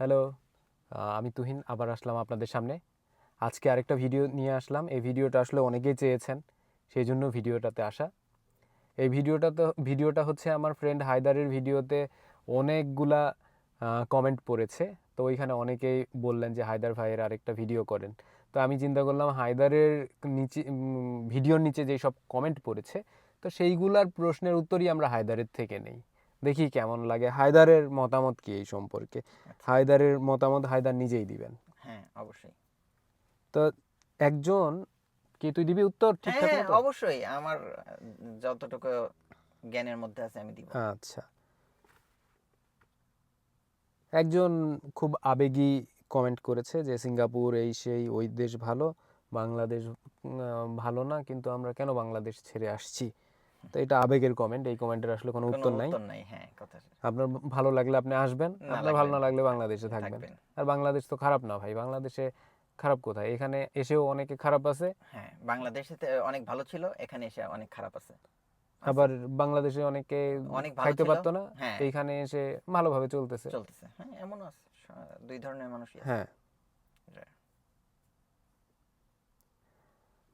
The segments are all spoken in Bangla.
হ্যালো আমি তুহিন, আবার আসলাম আপনাদের সামনে। আজকে আরেকটা ভিডিও নিয়ে আসলাম। এই ভিডিওটা আসলে অনেকেই চেয়েছেন, সেই জন্য ভিডিওটাতে আসা। এই ভিডিওটা তো, ভিডিওটা হচ্ছে আমার ফ্রেন্ড হায়দারের ভিডিওতে অনেকগুলা কমেন্ট পড়েছে। তো ওইখানে অনেকেই বললেন যে, হায়দার ভাইয়ের আরেকটা ভিডিও করেন। তো আমি চিন্তা করলাম, হায়দারের নিচে ভিডিওর নিচে যেই সব কমেন্ট পড়েছে, তো সেইগুলার প্রশ্নের উত্তরই আমরা হায়দারের থেকে নেই। দেখি কেমন লাগে। হায়দারের মতামত কি এই সম্পর্কে? হায়দারের মতামত হায়দার নিজেই দিবেন। হ্যাঁ অবশ্যই। তো একজন কি তুই দিবি উত্তর হ্যাঁ ঠিকঠাক হ্যাঁ, মতো? অবশ্যই। আমার যতটুকু জ্ঞানের মধ্যে আছে আমি দিব। আচ্ছা। একজন খুব আবেগী কমেন্ট করেছে যে সিঙ্গাপুর এই সেই ওই দেশ ভালো বাংলাদেশ ভালো না কিন্তু আমরা কেন বাংলাদেশ ছেড়ে আসছি? তো এটা আবেগের কমেন্ট এই কমেন্টের আসলে কোনো উত্তর নাই। উত্তর নাই হ্যাঁ কথা আপনার ভালো লাগলে আপনি আসবেন আপনার ভালো না লাগলে বাংলাদেশে থাকবেন। আর বাংলাদেশ তো খারাপ না ভাই বাংলাদেশে খারাপ কোথায়? এখানে এসেও অনেকে খারাপ আছে। হ্যাঁ বাংলাদেশে তো অনেক ভালো ছিল এখানে এসে অনেক খারাপ আছে। আবার বাংলাদেশে অনেকে অনেক খাইতে পারতো না হ্যাঁ। এইখানে এসে ভালোভাবে চলতেছে। চলতেছে হ্যাঁ এমনও আছে দুই ধরনের মানুষই আছে। হ্যাঁ।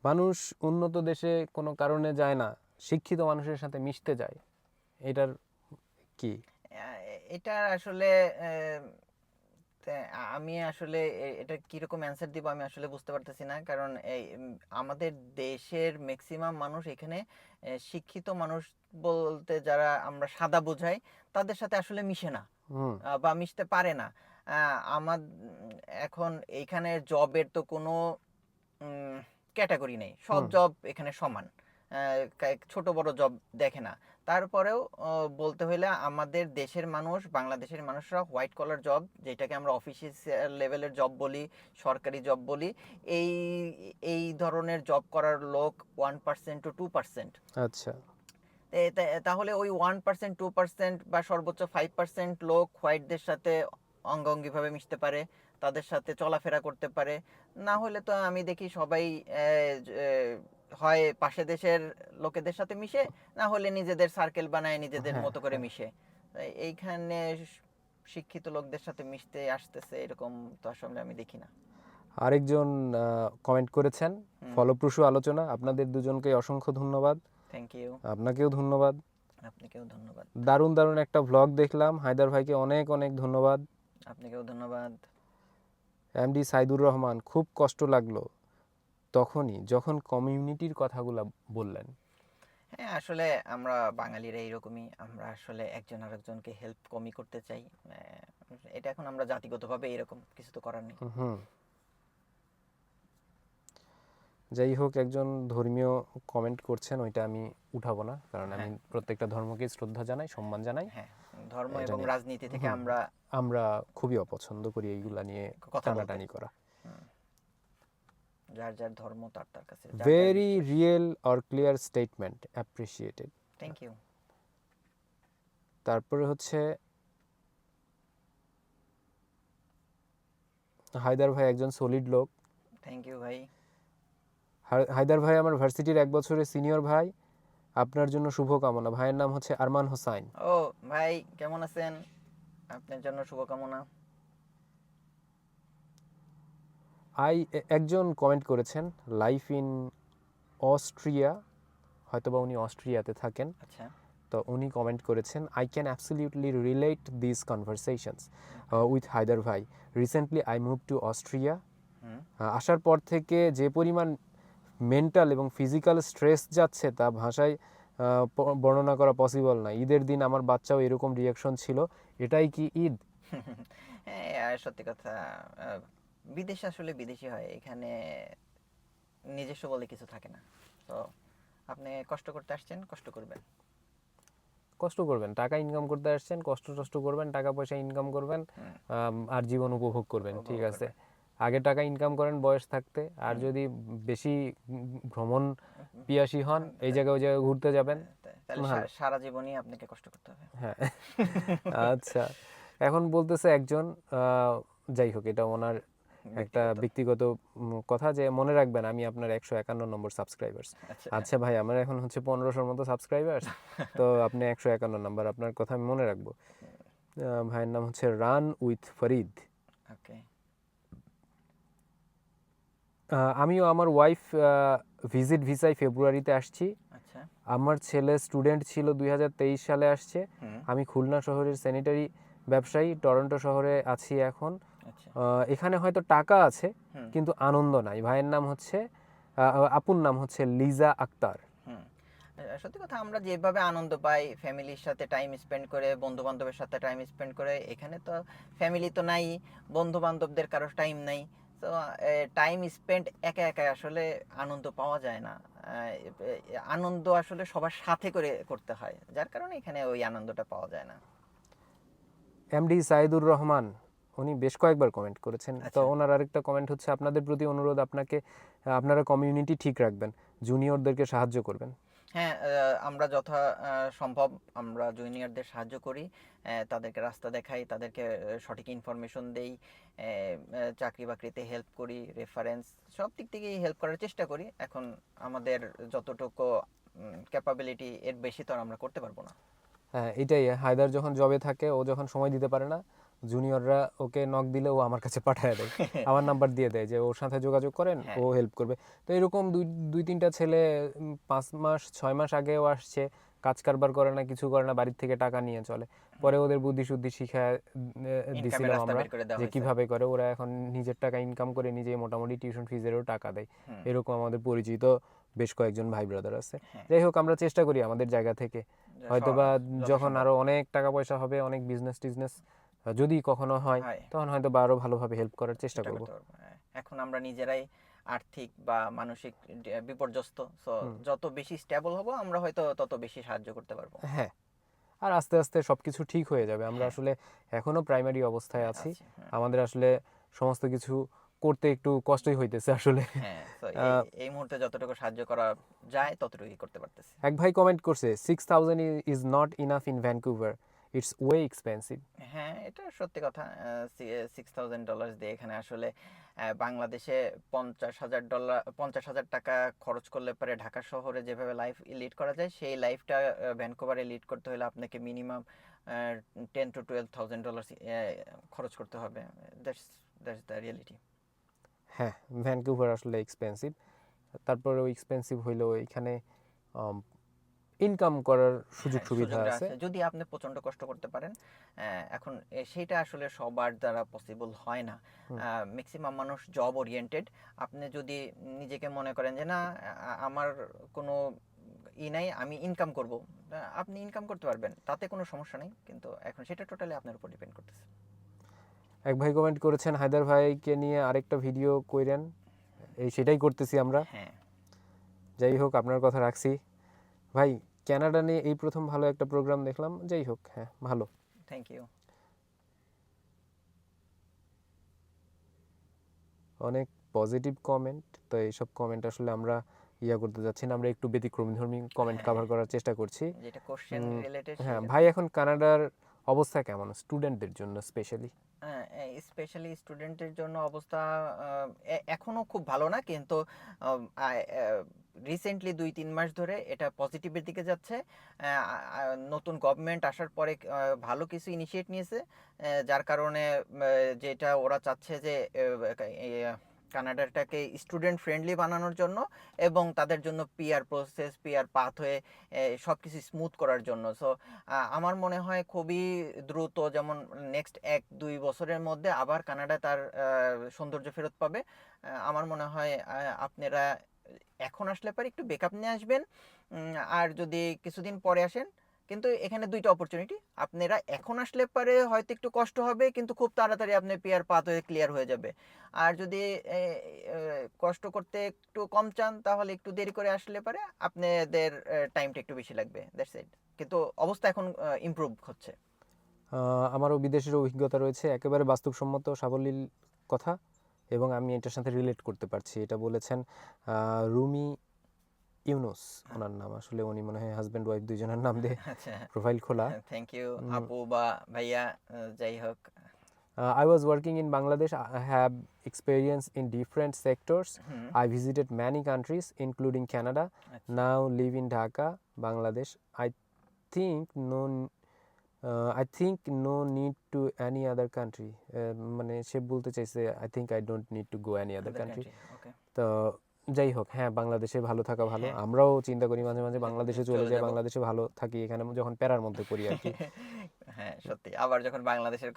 মানুষ উন্নত দেশে কোনো কারণে যায় না। শিক্ষিত মানুষের সাথে মিশতে যায় এটার কি? এটা আসলে আমি আসলে এটা কীরকম অ্যান্সার দিব আমি আসলে বুঝতে পারতেছি না। কারণ এই আমাদের দেশের ম্যাক্সিমাম মানুষ এখানে শিক্ষিত মানুষ বলতে যারা আমরা সাদা বোঝাই তাদের সাথে আসলে মিশে না বা মিশতে পারে না। আমার এখন এইখানে জবের তো কোনো ক্যাটাগরি নেই সব জব এখানে সমান। ছোট বড় জব দেখে না। তারপরেও বলতে হলে আমাদের দেশের মানুষ বাংলাদেশের মানুষরা হোয়াইট কলার জব যেটাকে আমরা অফিসিয়াল লেভেলের জব বলি সরকারি জব বলি এই এই ধরনের জব করার লোক one percent to two percent আচ্ছা। তাহলে ওই ওয়ান পার্সেন্ট টু পার্সেন্ট বা সর্বোচ্চ ফাইভ পার্সেন্ট লোক হোয়াইটদের সাথে অঙ্গাঙ্গিভাবে মিশতে পারে তাদের সাথে চলাফেরা করতে পারে। না হলে তো আমি দেখি সবাই হয় পাশে দেশের লোকেদের সাথে মিশে না হলে নিজেদের সার্কেল বানায় নিজেদের হ্যাঁ, মতো করে হ্যাঁ। মিশে। এইখানে শিক্ষিত লোকদের সাথে মিশতে আসতেছে এরকম তো আসলে আমি দেখি না। আরেকজন কমেন্ট করেছেন ফলপ্রসূ আলোচনা। আপনাদের দুজনকে অসংখ্য ধন্যবাদ। থ্যাংক ইউ আপনাকেও ধন্যবাদ। আপনাকেও ধন্যবাদ। দারুণ দারুণ একটা ভ্লগ দেখলাম। হায়দার ভাইকে অনেক অনেক ধন্যবাদ। আপনাকেও ধন্যবাদ। এমডি সাইদুর রহমান খুব কষ্ট লাগল। তখনই যখন কমিউনিটির কথাগুলো বললেন। হ্যাঁ আসলে আমরা বাঙালিরা এইরকমই। আমরা আসলে একজন আরেকজনকে হেল্প কমই করতে চাই। এটা এখন আমরা জাতিগতভাবে এরকম কিছু তো করার নেই। যাই হোক একজন ধর্মীয় কমেন্ট করছেন ওইটা আমি উঠাবো না। কারণ আমি হ্যাঁ। প্রত্যেকটা ধর্মকে শ্রদ্ধা জানাই সম্মান জানাই। হ্যাঁ ধর্ম এবং রাজনীতি থেকে আমরা আমরা খুবই অপছন্দ করি এইগুলা নিয়ে টানাটানি করা। যার যার ধর্ম তার তার কাছে very real or clear statement appreciated thank you তারপরে হচ্ছে হায়দার ভাই একজন সলিড লোক। থ্যাংক ইউ ভাই। হায়দার ভাই আমার ভার্সিটির এক বছরের সিনিয়র ভাই। আপনার জন্য শুভকামনা। ভাইয়ের নাম হচ্ছে আরমান হোসাইন। ও ভাই কেমন আছেন? আপনার জন্য শুভকামনা। আই একজন কমেন্ট করেছেন লাইফ ইন অস্ট্রিয়া হয়তোবা উনি অস্ট্রিয়াতে থাকেন। আচ্ছা। তো উনি কমেন্ট করেছেন I can absolutely relate this conversations with Haidar ভাই। Recently I move to Austria আসার পর থেকে যে পরিমাণ মেন্টাল এবং ফিজিক্যাল স্ট্রেস যাচ্ছে তা ভাষায় বর্ণনা করা পসিবল না। ঈদের দিন আমার বাচ্চাও এরকম রিয়াকশন ছিল। এটাই কি ঈদ? হ্যাঁ সত্যি কথা বিদেশে আসলে বিদেশি হয় এখানে নিজস্ব বলে কিছু থাকে না। তো আপনি কষ্ট করতে আসছেন কষ্ট করবেন। কষ্ট করবেন টাকা ইনকাম করতে আসছেন কষ্ট টষ্ট করবেন টাকা পয়সা ইনকাম করবেন আর জীবন উপভোগ করবেন ঠিক আছে? আগে টাকা ইনকাম করেন বয়স থাকতে আর যদি বেশি ভ্রমণ পিয়াসী হন এই জায়গায় ওই জায়গায় ঘুরতে যাবেন। সা- সারা জীবনই আপনাকে কষ্ট করতে হবে। হ্যাঁ। আচ্ছা। এখন বলতেছে একজন যাই হোক এটা ওনার একটা ব্যক্তিগত। কথা যে মনে রাখবেন আমি আপনার একশো একান্ন নম্বর সাবস্ক্রাইবার্স আচ্ছা।, আচ্ছা। ভাই আমার এখন হচ্ছে পনেরোশোর মতো সাবস্ক্রাইবার্স তো আপনি একশো একান্ন নম্বর আপনার কথা আমি মনে রাখব। ভাইয়ের নাম হচ্ছে রান উইথ ফরিদ। আমিও আমার ওয়াইফ ভিজিট ভিসায় ফেব্রুয়ারিতে আসছি। আচ্ছা। আমার ছেলে স্টুডেন্ট ছিল দুই হাজার তেইশ সালে আসছে। আমি খুলনা শহরের স্যানিটারি ব্যবসায়ী টরন্টো শহরে আছি এখন। এখানে হয়তো টাকা আছে কিন্তু আনন্দ নাই। ভাইয়ের নাম হচ্ছে আপুর নাম হচ্ছে লিজা আক্তার। সত্যি কথা আমরা যেভাবে আনন্দ পাই ফ্যামিলির সাথে টাইম স্পেন্ড করে বন্ধু বান্ধবের সাথে টাইম স্পেন্ড করে এখানে তো ফ্যামিলি তো নাই বন্ধু বান্ধবদের কারও টাইম নাই। তো টাইম স্পেন্ড একা একা আসলে আনন্দ পাওয়া যায় না। আনন্দ আসলে সবার সাথে করে করতে হয় যার কারণে এখানে ওই আনন্দটা পাওয়া যায় না। এমডি সাইদুর রহমান উনি বেশ কয়েকবার কমেন্ট করেছেন। তো আচ্ছা। ওনার আরেকটা কমেন্ট হচ্ছে আপনাদের প্রতি অনুরোধ আপনাকে আপনারা কমিউনিটি ঠিক রাখবেন। জুনিয়রদেরকে সাহায্য করবেন। হ্যাঁ আমরা যথা সম্ভব আমরা জুনিয়রদের সাহায্য করি তাদেরকে রাস্তা দেখাই তাদেরকে সঠিক ইনফরমেশন দেই চাকরি বাকরিতে হেল্প করি রেফারেন্স সব দিক থেকেই হেল্প করার চেষ্টা করি। এখন আমাদের যতটুকু ক্যাপাবিলিটি এর বেশি তো আমরা করতে পারব না। হ্যাঁ এটাই হায়দার যখন জবে থাকে ও যখন সময় দিতে পারে না জুনিয়ররা ওকে নক দিলে ও আমার কাছে পাঠায় দেয়। আমার নাম্বার দিয়ে দেয় যে ওর সাথে যোগাযোগ করেন হ্যাঁ। ও হেল্প করবে। তো এরকম দুই দুই তিনটা ছেলে পাঁচ মাস ছয় মাস আগেও আসছে কাজ কারবার করে না কিছু করে না বাড়ির থেকে টাকা নিয়ে চলে। পরে ওদের বুদ্ধি শুদ্ধি ইনকামের দিছিলাম আমরা যে কীভাবে করে? ওরা এখন নিজের টাকা ইনকাম করে নিজে মোটামুটি টিউশন ফিজেরও টাকা দেয়। এরকম আমাদের পরিচিত বেশ কয়েকজন ভাই ব্রাদার আছে। হ্যাঁ। যাই হোক আমরা চেষ্টা করি আমাদের জায়গা থেকে। যে হয়তো সব- বা যত যখন আরও অনেক টাকা পয়সা হবে অনেক বিজনেস টিজনেস যদি কখনো হয়। তখন হয়তো বা আরও ভালোভাবে হেল্প করার চেষ্টা করব। হ্যাঁ, এখন আমরা নিজেরাই আর্থিক বা মানসিক বিপর্যস্ত সো যত বেশি স্টেবল হব আমরা হয়তো তত বেশি সাহায্য করতে পারব। হ্যাঁ। আর আস্তে আস্তে সবকিছু ঠিক হয়ে যাবে। আমরা হ্যাঁ। আসলে এখনও প্রাইমারি অবস্থায় আছি। হ্যাঁ। আমাদের আসলে সমস্ত কিছু করতে একটু কষ্টই হইতেছে আসলে। হ্যাঁ এই মুহূর্তে যতটুকু সাহায্য করা যায় ততটুকুই করতে পারতেছি। এক ভাই কমেন্ট করছে six thousand is not enough in Vancouver it's way expensive হ্যাঁ এটা সত্যি কথা সিক্স থাউজেন্ড ডলার দিয়ে এখানে আসলে বাংলাদেশে পঞ্চাশ হাজার ডলার পঞ্চাশ হাজার টাকা খরচ করলে পরে ঢাকা শহরে যেভাবে লাইফ লিড করা যায় সেই লাইফটা ভ্যানকুভারে লিড করতে হলে আপনাকে minimum ten to twelve thousand dollar খরচ করতে হবে। দ্যাটস দ্যাটস দ্য রিয়েলিটি হ্যাঁ ভ্যানকুভার আসলে এক্সপেন্সিভ তারপরে ওই এক্সপেন্সিভ হইলেও এখানে ইনকাম করার সুযোগ হ্যাঁ, সুবিধা আছে। যদি আপনি প্রচণ্ড কষ্ট করতে পারেন এখন সেটা আসলে সবার দ্বারা পসিবল হয় না। ম্যাক্সিমাম মানুষ জব ওরিয়েন্টেড আপনি যদি নিজেকে মনে করেন যে না আমার কোনো ই নাই আমি ইনকাম করব। আপনি ইনকাম করতে পারবেন তাতে কোনো সমস্যা নেই। কিন্তু এখন সেটা টোটালি আপনার উপর ডিপেন্ড করতেছে। এক ভাই কমেন্ট করেছেন হায়দার ভাইকে নিয়ে আরেকটা ভিডিও কইরেন। এই সেটাই করতেছি আমরা। হ্যাঁ। যাই হোক আপনার কথা রাখছি। ভাই ক্যানাডা নিয়ে এই প্রথম ভালো একটা প্রোগ্রাম দেখলাম যাই হোক হ্যাঁ ভালো। থ্যাংক ইউ অনেক পজিটিভ কমেন্ট তো এইসব কমেন্ট আসলে আমরা ইয়া করতে যাচ্ছি না আমরা একটু ব্যতিক্রমধর্মী কমেন্ট হ্যাঁ। কভার করার চেষ্টা করছি। যেটা কোশ্চেন রিলেটেড হ্যাঁ ভাই এখন কানাডার অবস্থা কেমন স্টুডেন্টদের জন্য স্পেশালি স্পেশালি স্টুডেন্টের জন্য অবস্থা এখনও খুব ভালো না কিন্তু রিসেন্টলি দুই, তিন মাস ধরে এটা পজিটিভের দিকে যাচ্ছে। নতুন গভর্নমেন্ট আসার পরে ভালো কিছু ইনিশিয়েট নিয়েছে। যার কারণে যেটা ওরা চাচ্ছে যে কানাডাটাকে স্টুডেন্ট ফ্রেন্ডলি বানানোর জন্য এবং তাদের জন্য পিআর প্রসেস পিআর পাথওয়ে সব কিছু স্মুথ করার জন্য। সো আমার মনে হয় খুবই দ্রুত যেমন নেক্সট এক, দুই বছরের মধ্যে আবার কানাডা তার সৌন্দর্য ফেরত পাবে। আমার মনে হয় আপনারা এখন আসলে পারে একটু বেকআপ নিয়ে আসবেন। আর যদি কিছুদিন পরে আসেন, কিন্তু এখানে দুইটা অপরচুনিটি আপনারা এখন আসলে পারে হয়তো একটু কষ্ট হবে, কিন্তু খুব তাড়াতাড়ি আপনার পেয়ার পাথ হয়ে ক্লিয়ার হয়ে যাবে। আর যদি কষ্ট করতে একটু কম চান, তাহলে একটু দেরি করে আসলে পারে আপনাদের টাইমটা একটু বেশি লাগবে। দ্যাটস ইট কিন্তু অবস্থা এখন ইমপ্রুভ হচ্ছে। আমারও বিদেশের অভিজ্ঞতা রয়েছে। একেবারে বাস্তবসম্মত, সাবলীল কথা। এবং আমি এটার সাথে রিলেট করতে পারছি। এটা বলেছেন রুমি ইউনুস ওনার নাম। আসলে উনি মনে হয় হাজব্যান্ড ওয়াইফ দুইজনের নাম দিয়ে আচ্ছা। প্রোফাইল খোলা। থ্যাংক ইউ আপু বা ভাইয়া যাই হোক। I was working in Bangladesh I have experience in different sectors I visited many countries including Canada now live in Dhaka Bangladesh I think no think no need to any other country. Uh, মানে সে বলতে চাইছে don't need to go any other Other country. country, okay. তো যাই হোক হ্যাঁ বাংলাদেশে ভালো থাকা ভালো হ্যাঁ। আমরাও চিন্তা করি মাঝে মাঝে বাংলাদেশে চলে যাই বাংলাদেশে ভালো থাকি এখানে যখন প্যারার মধ্যে পড়ি আর কি হ্যাঁ সত্যি আবার যখন বাংলাদেশের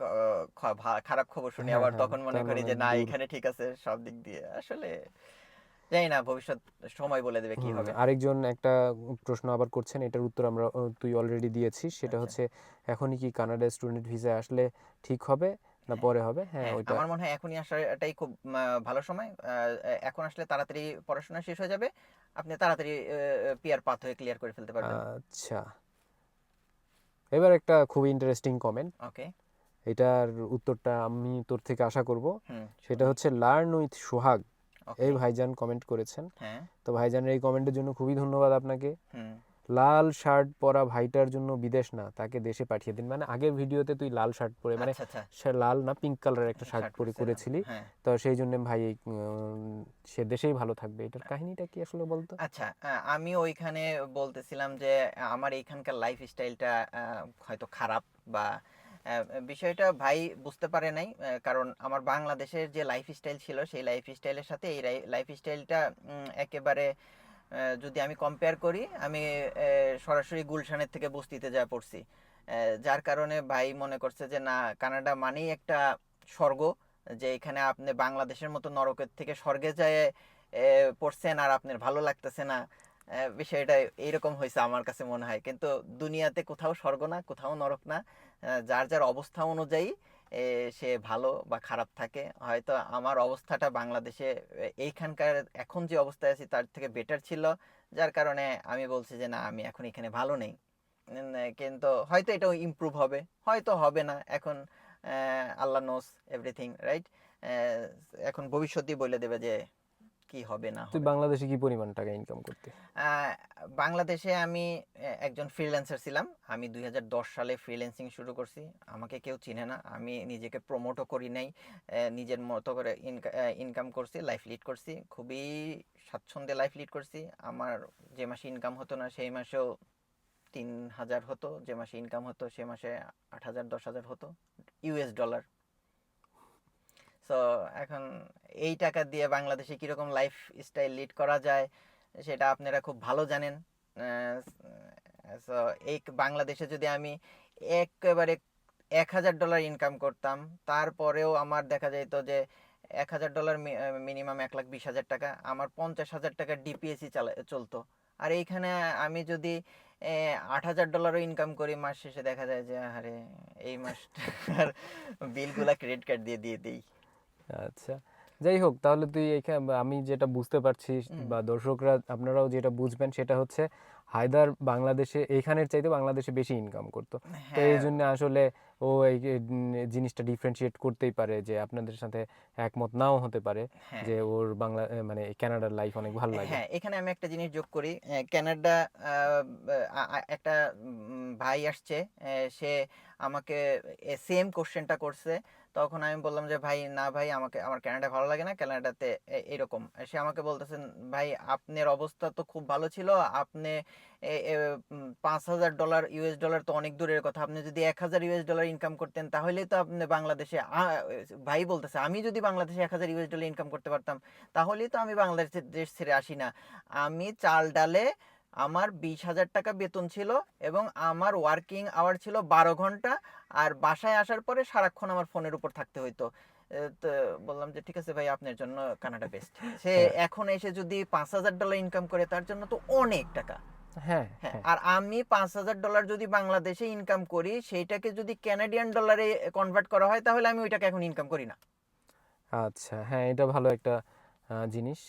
খারাপ খবর শুনি হ্যাঁ, আবার হ্যাঁ, তখন মনে করি যে না এখানে ঠিক আছে সব দিক দিয়ে আসলে জানি না ভবিষ্যৎ সময় বলে দেবে কি হবে। আরেকজন একটা প্রশ্ন আবার করছেন এটার উত্তর আমরা তুই অলরেডি দিয়েছিস সেটা আচ্ছা। হচ্ছে এখনই কি কানাডা স্টুডেন্ট ভিসা আসলে ঠিক হবে না হ্যাঁ, পরে হবে? হ্যাঁ হ্যাঁ, ওইটা। আমার মনে হয় এখনই আসাটাই খুব ভালো সময়। এখন আসলে তাড়াতাড়ি পড়াশোনা শেষ হয়ে যাবে আপনি তাড়াতাড়ি পিয়ার পাথ হয়ে ক্লিয়ার করে ফেলতে পারবেন। আচ্ছা। এবার একটা খুব ইন্টারেস্টিং কমেন্ট ওকে। এটার উত্তরটা আমি তোর থেকে আশা করব। সেটা হচ্ছে লার্ন উইথ সোহাগ। এই ভাইজান কমেন্ট করেছেন। হ্যাঁ। তো ভাইজানের এই কমেন্টের জন্য খুবই ধন্যবাদ আপনাকে। হুম। লাল শার্ট পরা ভাইটার জন্য বিদেশ না তাকে দেশে পাঠিয়ে দিন। মানে আগের ভিডিওতে তুই লাল শার্ট পরে মানে আচ্ছা আচ্ছা। সে লাল না পিঙ্ক কালারের একটা শার্ট পরে করেছিলি। হ্যাঁ। তো সেই জন্য ভাই সে দেশেই ভালো থাকবে। এটার কাহিনীটা কি আসলে বলতো? আচ্ছা আমি ওইখানে বলতেছিলাম যে আমার এইখানকার লাইফ স্টাইলটা হয়তো খারাপ বা বিষয়টা ভাই বুঝতে পারে নাই কারণ আমার বাংলাদেশের যে লাইফ স্টাইল ছিল, সেই লাইফ স্টাইলের সাথে এই লাইফ স্টাইলটা একেবারে যদি আমি কম্পেয়ার করি, আমি সরাসরি গুলশানের থেকে বস্তিতে যা পড়ছি। যার কারণে ভাই মনে করছে যে, না, কানাডা মানেই একটা স্বর্গ, যে এখানে আপনি বাংলাদেশের মতো নরকের থেকে স্বর্গে যায় পড়ছেন আর আপনার ভালো লাগতেছে না। বিষয়টা এইরকম হয়েছে আমার কাছে মনে হয়। কিন্তু দুনিয়াতে কোথাও স্বর্গ না, কোথাও নরক না। যার যার অবস্থা অনুযায়ী সে ভালো বা খারাপ থাকে। হয়তো আমার অবস্থাটা বাংলাদেশে এইখানকার এখন যে অবস্থায় আছি তার থেকে বেটার ছিল। যার কারণে আমি বলছি যে, না, আমি এখন এখানে ভালো নেই। কিন্তু হয়তো এটাও ইমপ্রুভ হবে। হয়তো হবে না এখন আল্লাহ নোস এভরিথিং রাইট এখন ভবিষ্যৎই বলে দেবে যে কি হবে না তুই বাংলাদেশে কি পরিমাণ টাকা ইনকাম করতে? বাংলাদেশে আমি একজন ফ্রিল্যান্সার ছিলাম। আমি দুই হাজার দশ সালে ফ্রিল্যান্সিং শুরু করছি। আমাকে কেউ চিনে না। আমি নিজেকে প্রমোটও করি নাই। নিজের মতো করে ইনকাম করছি লাইফ লিড করছি। খুবই স্বাচ্ছন্দ্যে লাইফ লিড করছি। আমার যে মাসে ইনকাম হতো না সেই মাসেও তিন হাজার হতো। যে মাসে ইনকাম হতো সে মাসে আট হাজার দশ হাজার হতো। ইউএস ডলার সো এখন এই টাকা দিয়ে বাংলাদেশে কীরকম লাইফ স্টাইল লিড করা যায়, সেটা আপনারা খুব ভালো জানেন। সো এই বাংলাদেশে যদি আমি একেবারে এক হাজার ডলার ইনকাম করতাম, তারপরেও আমার দেখা যেত যে এক হাজার ডলার মিনিমাম এক লাখ বিশ হাজার টাকা, আমার পঞ্চাশ হাজার টাকা ডিপিএসি চালা, চলতো। আর এইখানে আমি যদি আট হাজার ডলারও ইনকাম করি, মাস শেষে দেখা যায় যে, আরে, এই মাসটার বিলগুলা ক্রেডিট কার্ড দিয়ে দিয়ে দিই। আচ্ছা যাই হোক তাহলে তুই এখানে আমি যেটা বুঝতে পারছি বা দর্শকরা আপনারাও যেটা বুঝবেন সেটা হচ্ছে হায়দার বাংলাদেশে এইখানের চাইতে বাংলাদেশে বেশি ইনকাম করতো। তো এই হ্যাঁ। জন্য আসলে ও এই জিনিসটা ডিফারেন্সিয়েট করতেই পারে যে আপনাদের সাথে একমত নাও হতে পারে হ্যাঁ। যে ওর বাংলা মানে কানাডার লাইফ অনেক ভালো লাগে। হ্যাঁ এখানে আমি একটা জিনিস যোগ করি কানাডা একটা ভাই আসছে সে আমাকে সেম কোশ্চেনটা করছে তখন আমি বললাম যে, ভাই, না ভাই, আমাকে, আমার ক্যানাডা ভালো লাগে না, কানাডাতে এ- এরকম। সে আমাকে বলতেছেন, ভাই, আপনার অবস্থা তো খুব ভালো ছিল, আপনি পাঁচ হাজার ডলার ইউএস ডলার তো অনেক দূরের কথা। আপনি যদি এক হাজার ইউএস ডলার ইনকাম করতেন তাহলেই তো আপনি বাংলাদেশে ভাই বলতেছে, আমি যদি বাংলাদেশে এক হাজার ইউএস ডলার ইনকাম করতে পারতাম তাহলেই তো আমি বাংলাদেশ দেশ ছেড়ে আসি না। আমি চাল ডালে আমার বিশ হাজার টাকা বেতন ছিল এবং আমার ওয়ার্কিং আওয়ার ছিল বারো ঘণ্টা আর বাসায় আসার পরে সারাক্ষণ আমার ফোনের উপর থাকতে হইতো। তো বললাম যে ঠিক আছে ভাই আপনার জন্য কানাডা বেস্ট সে হ্যাঁ। এখন এসে যদি পাঁচ হাজার ডলার ইনকাম করে তার জন্য তো অনেক টাকা। হ্যাঁ হ্যাঁ হ্যাঁ। আর আমি পাঁচ হাজার ডলার যদি বাংলাদেশে ইনকাম করি সেইটাকে যদি ক্যানাডিয়ান ডলারে কনভার্ট করা হয় তাহলে আমি ওইটাকে এখন ইনকাম করি না। আচ্ছা হ্যাঁ এটা ভালো একটা জিনিস।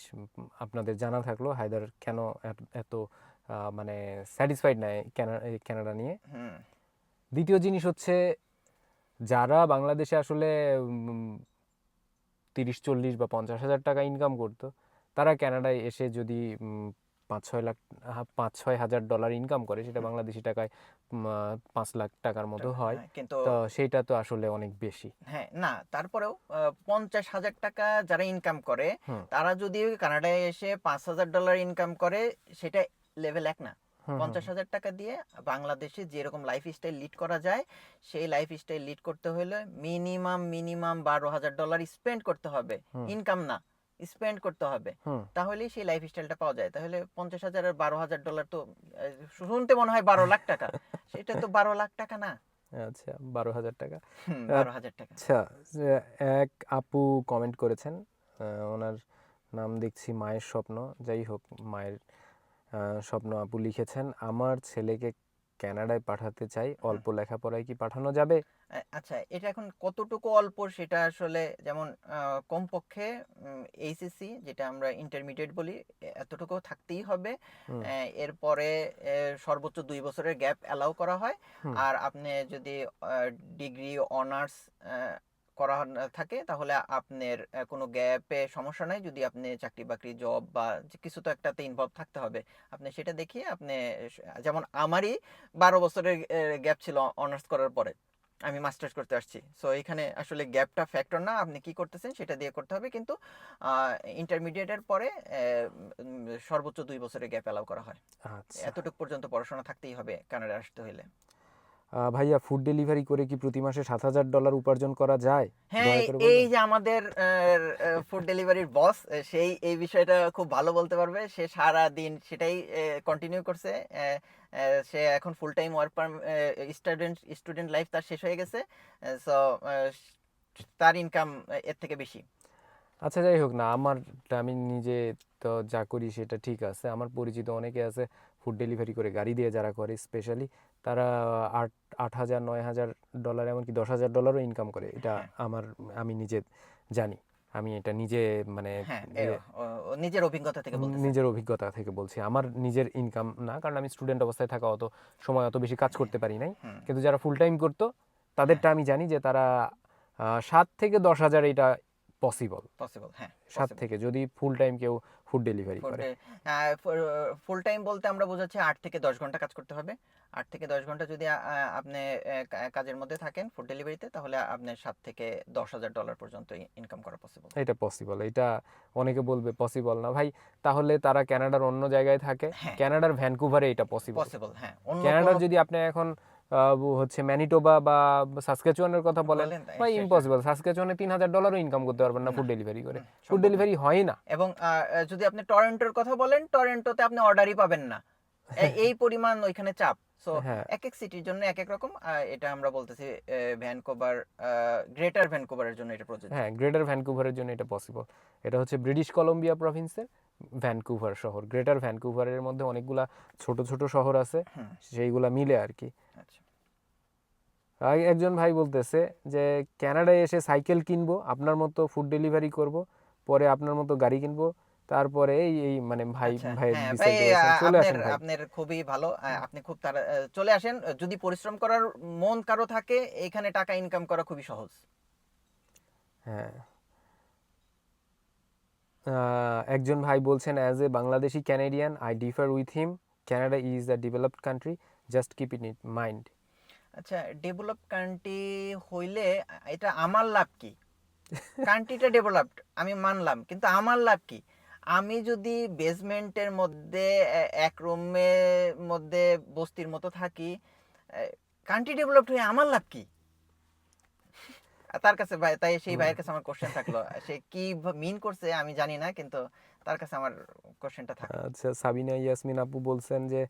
আপনাদের জানা থাকল হায়দার কেন এত- মানে স্যাটিসফাইড নাই কানাডা নিয়ে। দ্বিতীয় জিনিস হচ্ছে যারা বাংলাদেশে আসলে তিরিশ চল্লিশ বা পঞ্চাশ হাজার টাকা ইনকাম করতো তারা কানাডায় এসে যদি পাঁচ ছয় লাখ পাঁচ ছয় হাজার ডলার ইনকাম করে সেটা বাংলাদেশি টাকায় পাঁচ লাখ টাকার মতো হয়। হ্যাঁ, কিন্তু সেটা তো আসলে অনেক বেশি। হ্যাঁ না তারপরেও পঞ্চাশ হাজার টাকা যারা ইনকাম করে তারা যদি কানাডায় এসে পাঁচ হাজার ডলার ইনকাম করে সেটা লেভেল এক না। পঞ্চাশ হাজার টাকা দিয়ে বাংলাদেশে যেরকম লাইফ স্টাইল লিড করা যায় সেই লাইফ স্টাইল লিড করতে হলে মিনিমাম মিনিমাম বারো হাজার ডলার স্পেন্ড করতে হবে। ইনকাম না স্পেন্ড করতে হবে। হুম। তাহলেই সেই লাইফ স্টাইলটা পাওয়া যায়। তাহলে পঞ্চাশ হাজার আর বারো হাজার ডলার তো শুনতে মনে হয় বারো লাখ টাকা। সেটা তো বারো লাখ টাকা না। আচ্ছা বারো হাজার টাকা। বারো হাজার টাকা। আচ্ছা এক আপু কমেন্ট করেছেন ওনার নাম দেখছি মায়ের স্বপ্ন। যাই হোক মায়ের স্বপ্ন আপু লিখেছেন আমার ছেলেকে কানাডায় পাঠাতে চাই অল্প লেখাপড়ায় কি পাঠানো যাবে? আচ্ছা এটা এখন কতটুকু অল্প সেটা আসলে যেমন কমপক্ষে এইচএসসি যেটা আমরা ইন্টারমিডিয়েট বলি এতটুকু থাকতেই হবে। এরপরে সর্বোচ্চ দুই বছরের গ্যাপ অ্যালাউ করা হয়। আর আপনি যদি ডিগ্রি অনার্স করা থাকে তাহলে আপনার কোনো গ্যাপে সমস্যা নাই। যদি আপনি চাকরি বাকরি জব বা কিছু তো একটাতে ইনভলভ থাকতে হবে আপনি সেটা দেখিয়ে আপনি যেমন আমারই বারো বছরের গ্যাপ ছিল অনার্স করার পরে আমি মাস্টার্স করতে আসছি। সো এখানে আসলে গ্যাপটা ফ্যাক্টর না আপনি কি করতেছেন সেটা দিয়ে করতে হবে। কিন্তু ইন্টারমিডিয়েটের পরে সর্বোচ্চ দুই বছরের গ্যাপ অ্যালাউ করা হয়। আচ্ছা। এতটুকু পর্যন্ত পড়াশোনা থাকতেই হবে কানাডা আসতে হলে ভাইয়া ফুড ডেলিভারি করে কি প্রতি মাসে সাত হাজার ডলার উপার্জন করা যায়? হ্যাঁ এই-? যে আমাদের ফুড ডেলিভারির বস সেই এই বিষয়টা খুব ভালো বলতে পারবে। সে সারা দিন সেটাই কন্টিনিউ করছে। সে এখন full time work student student life তার শেষ হয়ে গেছে। সো তার ইনকাম এর থেকে বেশি। আচ্ছা যাই হোক না আমার আমি নিজে তো যা করি সেটা ঠিক আছে। আমার পরিচিত অনেকে আছে ফুড ডেলিভারি করে গাড়ি দিয়ে যারা করে স্পেশালি তারা আট আট হাজার নয় হাজার ডলার এমনকি দশ হাজার ডলারও ইনকাম করে। এটা হ্যাঁ। আমার আমি নিজে জানি। আমি এটা নিজে মানে হ্যাঁ নিজের অভিজ্ঞতা থেকে নিজের অভিজ্ঞতা থেকে বলছি। আমার নিজের ইনকাম না কারণ আমি স্টুডেন্ট অবস্থায় থাকা অত সময় অত বেশি কাজ করতে পারি নাই। কিন্তু যারা ফুল টাইম করতো তাদেরটা আমি জানি যে তারা সাত থেকে দশ হাজার এটা পসিবল পসিবল হ্যাঁ সাত থেকে যদি ফুল টাইম কেউ ফুড ডেলিভারি করে। ফুল টাইম বলতে আমরা বোঝাচ্ছি আট থেকে দশ ঘণ্টা কাজ করতে হবে। আট থেকে দশ ঘণ্টা যদি আপনি কাজের মধ্যে থাকেন ফুড ডেলিভারিতে তাহলে আপনি সাত থেকে দশ হাজার ডলার পর্যন্ত ইনকাম করা পসিবল এটা পসিবল এটা অনেকে বলবে পসিবল না। ভাই তাহলে তারা কানাডার অন্য জায়গায় থাকে। কানাডার ভ্যানকুভারে এটা পসিবল পসিবল হ্যাঁ। কোনো- যদি আপনি এখন হচ্ছে ম্যানিটোবা বা সাসকেচুয়ানের কথা বলেন বা ইম্পসিবল। সাসকেচুয়ানে তিন হাজার ডলারও ইনকাম করতে পারবেন না ফুড ডেলিভারি করে। ফুড ডেলিভারি হয় না। এবং যদি আপনি টরেন্টোর কথা বলেন টরেন্টোতে আপনি অর্ডারই পাবেন না। এই পরিমাণ ওইখানে চাপ। সো এক এক সিটির জন্য এক এক রকম এটা আমরা বলতেছি ভ্যানকোভার গ্রেটার ভ্যানকোভারের জন্য এটা প্রযোজ্য। হ্যাঁ গ্রেটার ভ্যানকুভারের জন্য এটা পসিবল এটা হচ্ছে ব্রিটিশ কলম্বিয়া প্রভিন্সের ভ্যানকুভার শহর। গ্রেটার ভ্যানকুভারের মধ্যে অনেকগুলা ছোট ছোট শহর আছে সেইগুলা মিলে আর কি আচ্ছা একজন ভাই বলতেছে যে কানাডায় এসে সাইকেল কিনবো আপনার মতো ফুড ডেলিভারি করব পরে আপনার মতো গাড়ি কিনবো তারপরে এই মানে ভাই আচ্ছা, ভাই হ্যাঁ, ভাই, চলে আসেন আপনার খুবই ভালো আপনি খুব তাড়া চলে আসেন। যদি পরিশ্রম করার মন কারও থাকে এখানে টাকা ইনকাম করা খুবই সহজ। হ্যাঁ। একজন ভাই বলছেন as a Bangladeshi Canadian I differ with him Canada is the developed country just keep in it mind আচ্ছা ডেভেলপ কান্ট্রি হইলে এটা আমার লাভ কি? কান্ট্রিটা ডেভেলপড আমি মানলাম কিন্তু আমার লাভ কি? আমি যদি বেসমেন্টের মধ্যে এক রুমের মধ্যে বস্তির মতো থাকি কান্ট্রি ডেভেলপড হয়ে আমার লাভ কি? আর তার কাছে ভাই তাই সেই ভাইয়ের কাছে আমার কোশ্চেন থাকল। সে কি মিন করছে আমি জানি না কিন্তু তার কাছে আমার কোশ্চেনটা থাকল। আচ্ছা সাবিনা ইয়াসমিন আপু বলছেন যে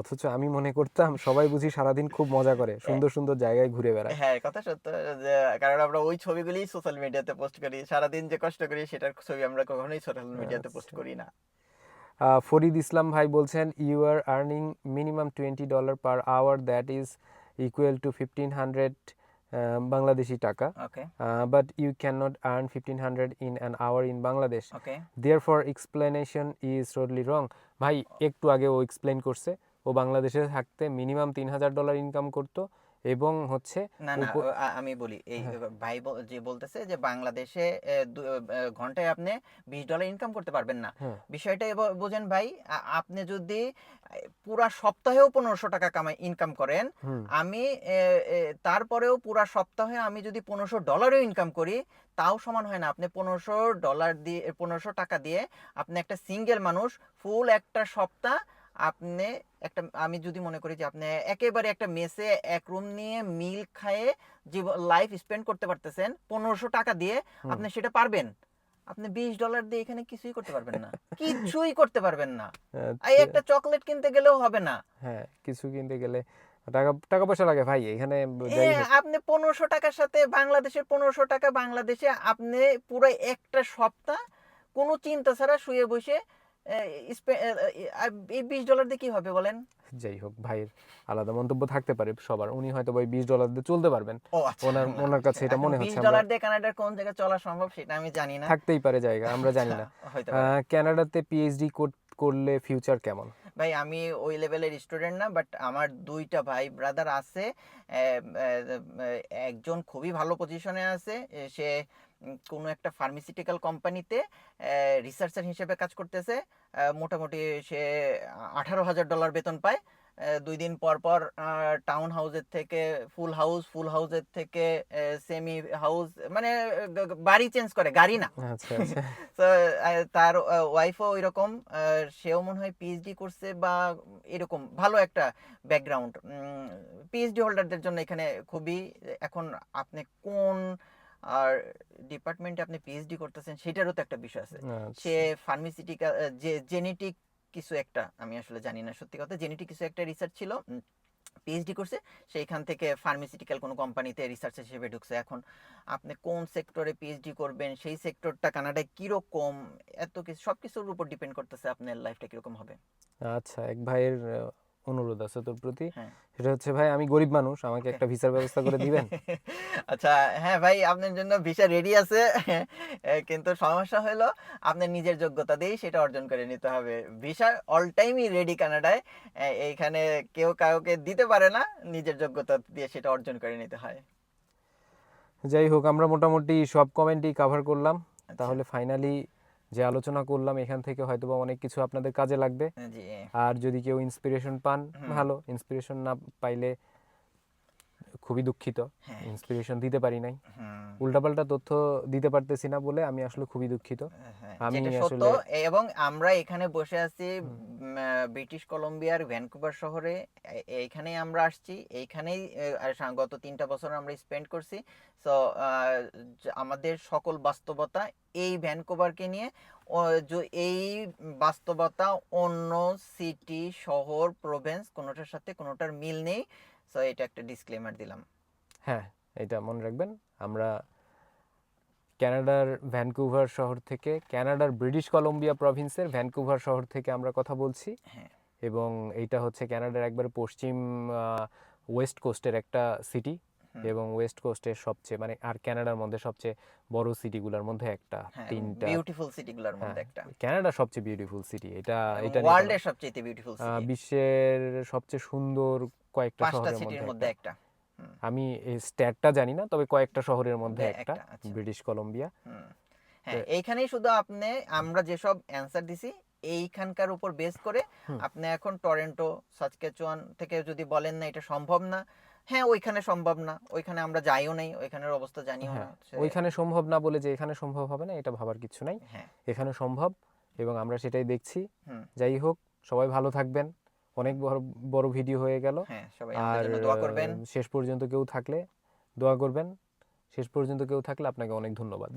অথচ আমি মনে করতাম সবাই বুঝি সারাদিন খুব মজা করে সুন্দর সুন্দর জায়গায় ঘুরে বেড়ায়। হ্যাঁ কথা সত্য যে কারণ আমরা ওই ছবিগুলি সোশ্যাল মিডিয়াতে পোস্ট করি সারাদিন যে কষ্ট করি সেটার ছবি আমরা কখনোই সোশ্যাল মিডিয়াতে পোস্ট। করি না। ফরিদ ইসলাম ভাই বলছেন you are earning minimum twenty dollar per hour that is equal to fifteen hundred Bangladeshi taka okay but you can not earn fifteen hundred in an hour in Bangladesh okay therefore explanation is totally wrong ভাই একটু আগে ও এক্সপ্লেন করছে ও বাংলাদেশে থাকতে মিনিমাম তিন হাজার ডলার ইনকাম করতো এবং হচ্ছে না না আমি বলি এই হ্যাঁ। ভাই যে বলতেছে যে বাংলাদেশে ঘন্টায় আপনি বিশ ডলার ইনকাম করতে পারবেন না। হ্যাঁ। বিষয়টা বোঝেন ভাই আপনি যদি পুরা সপ্তাহেও পনেরোশো টাকা কামাই ইনকাম করেন আমি তারপরেও পুরা সপ্তাহে আমি যদি পনেরোশো ডলারও ইনকাম করি তাও সমান হয় না। আপনি পনেরোশো ডলার দিয়ে পনেরোশো টাকা দিয়ে আপনি একটা সিঙ্গেল মানুষ ফুল একটা সপ্তাহ আপনি একটা আমি যদি মনে করি যে আপনি একেবারে একটা মেসে এক রুম নিয়ে মিল খায়ে জীবন লাইফ স্পেন্ড করতে পারতেছেন পনেরোশো টাকা দিয়ে আপনি সেটা পারবেন। আপনি বিশ ডলার দিয়ে এখানে কিছুই করতে পারবেন না। কিছুই করতে পারবেন না। এই আচ্ছা, একটা চকলেট কিনতে গেলেও হবে না। হ্যাঁ কিছু কিনতে গেলে টাকা টাকা পয়সা লাগে ভাই এখানে আপনি পনেরোশো টাকার সাথে বাংলাদেশের পনেরোশো টাকা বাংলাদেশে আপনি পুরো একটা সপ্তাহ কোনো চিন্তা ছাড়া শুয়ে বসে এই বিশ ডলার দিয়ে কি হবে বলেন? যাই হোক ভাইয়ের আলাদা মন্তব্য থাকতে পারে সবার। উনি হয়তো বিশ ডলার দিয়ে চলতে পারবেন। আচ্ছা। ওনার ওনার কাছে এটা এখন মনে 20 হচ্ছে ডলার দিয়ে কানাডার কোন জায়গায় চলা সম্ভব সেটা আমি জানি না। থাকতেই পারে জায়গা আমরা জানি না। আচ্ছা, কানাডাতে পিএইচডি করলে ফিউচার কেমন? ভাই আমি ওই লেভেলের স্টুডেন্ট না বাট আমার দুইটা ভাই ব্রাদার আছে একজন খুবই ভালো পজিশনে আছে সে কোনো একটা ফার্মাসিউটিক্যাল কোম্পানিতে রিসার্চার হিসেবে কাজ করতেছে। মোটামুটি সে আঠারো হাজার ডলার বেতন পায়। দুই দিন পর পর টাউন হাউসের থেকে ফুল হাউস ফুল হাউসের থেকে সেমি হাউস মানে বাড়ি চেঞ্জ করে গাড়ি না। আচ্ছা আচ্ছা। তো তার ওয়াইফও ওইরকম আহ, সেও মনে হয় পিএইচডি করছে বা এরকম ভালো একটা ব্যাকগ্রাউন্ড পিএইচডি হোল্ডারদের জন্য এখানে খুবই এখন আপনি কোন আর ডিপার্টমেন্টে আপনি পিএইচডি করতেছেন সেটারও তো একটা বিষয় আছে। আচ্ছা। সে ফার্মাসিউটিক্যাল যে জেনেটিক কিছু একটা আমি আসলে জানি না সত্যি কথা জেনেটিক কিছু একটা রিসার্চ ছিল পিএইচডি করছে সেইখান থেকে ফার্মাসিউটিক্যাল কোনো কোম্পানিতে রিসার্চ হিসেবে ঢুকছে। এখন আপনি কোন সেক্টরে পিএইচডি করবেন সেই সেক্টরটা কানাডায় কীরকম এত কিছু সব কিছুর উপর ডিপেন্ড করতেছে আপনার লাইফটা কীরকম হবে। আচ্ছা এক ভাইয়ের অনুরোধ আছে তোর প্রতি। হ্যাঁ। সেটা হচ্ছে ভাই আমি গরিব মানুষ আমাকে একটা ভিসার ব্যবস্থা করে দিবেন? আচ্ছা হ্যাঁ ভাই আপনার জন্য ভিসা রেডি আছে। কিন্তু সমস্যা হলো আপনার নিজের যোগ্যতা দিয়েই সেটা অর্জন করে নিতে হবে। ভিসা অল টাইমই রেডি কানাডায়। এইখানে কেউ কাউকে দিতে পারে না নিজের যোগ্যতা দিয়ে সেটা অর্জন করে নিতে হয়। যাই হোক আমরা মোটামুটি সব কমেন্টই কভার করলাম। আচ্ছা, তাহলে ফাইনালি যে আলোচনা করলাম এখান থেকে হয়তো অনেক কিছু আপনাদের কাজে লাগবে। আর যদি কেউ ইন্সপিরেশন পান ভালো। ইন্সপিরেশন না পাইলে খুবই দুঃখিত। হ্যাঁ। ইন্সপিরেশন দিতে পারি নাই। উল্টাপাল্টা তথ্য দিতে পারতেছি না বলে আমি আসলে খুবই দুঃখিত। হ্যাঁ, আমি আসলে- এবং আমরা এখানে বসে আছি ব্রিটিশ কলম্বিয়ার ভ্যানকুভার শহরে। এ- এইখানেই আমরা আসছি। এইখানেই সা- গত তিনটা বছর আমরা স্পেন্ড করছি। তো আমাদের সকল বাস্তবতা এই ভ্যানকুভারকে নিয়ে। এই বাস্তবতা অন্য সিটি শহর প্রভিন্স কোনোটার সাথে কোনোটার মিল নেই। তো এটা একটা ডিসক্লেমার দিলাম। হ্যাঁ এটা মনে রাখবেন আমরা কানাডার ভ্যানকুভার শহর থেকে কানাডার ব্রিটিশ কলম্বিয়া প্রভিন্সের ভ্যানকুভার শহর থেকে আমরা কথা বলছি। হ্যাঁ। এবং এইটা হচ্ছে কানাডার একবারে পশ্চিম ওয়েস্ট কোস্টের একটা সিটি এবং ওয়েস্ট কোস্টের সবচেয়ে মানে আর কানাডার মধ্যে সবচেয়ে বড় সিটিগুলোর মধ্যে একটা হ্যাঁ তিনটা। বিউটিফুল সিটিগুলোর মধ্যে হ্যাঁ, একটা। কানাডা সবচেয়ে বিউটিফুল সিটি এটা এটা ওয়ার্ল্ডের সবচেয়ে বিউটিফুল সিটি বিশ্বের সবচেয়ে সুন্দর কয়েকটা শহরের মধ্যে একটা। আমি এই স্ট্যাটটা জানি না তবে কয়েকটা শহরের মধ্যে একটা আচ্ছা। British Columbia. হ্যাঁ এইখানেই শুধু আপনি আমরা যেসব অ্যান্সার দিছি এইখানকার উপর বেস করে আপনি এখন টরেন্টো সাসকেচুয়ান থেকে যদি বলেন না এটা সম্ভব না হ্যাঁ ওইখানে সম্ভব না ওইখানে আমরা যাইও নাই ওইখানের অবস্থা জানিও না হ্যাঁ ওইখানে সম্ভব না বলে যে এখানে সম্ভব হবে না এটা ভাবার কিছু নাই। হ্যাঁ। এখানে সম্ভব এবং আমরা সেটাই দেখছি। যাই হোক সবাই ভালো থাকবেন। অনেক বড় বড় ভিডিও হয়ে গেল। হ্যাঁ আর দোয়া করবেন। শেষ পর্যন্ত কেউ থাকলে দোয়া করবেন। শেষ পর্যন্ত কেউ থাকলে আপনাকে অনেক ধন্যবাদ।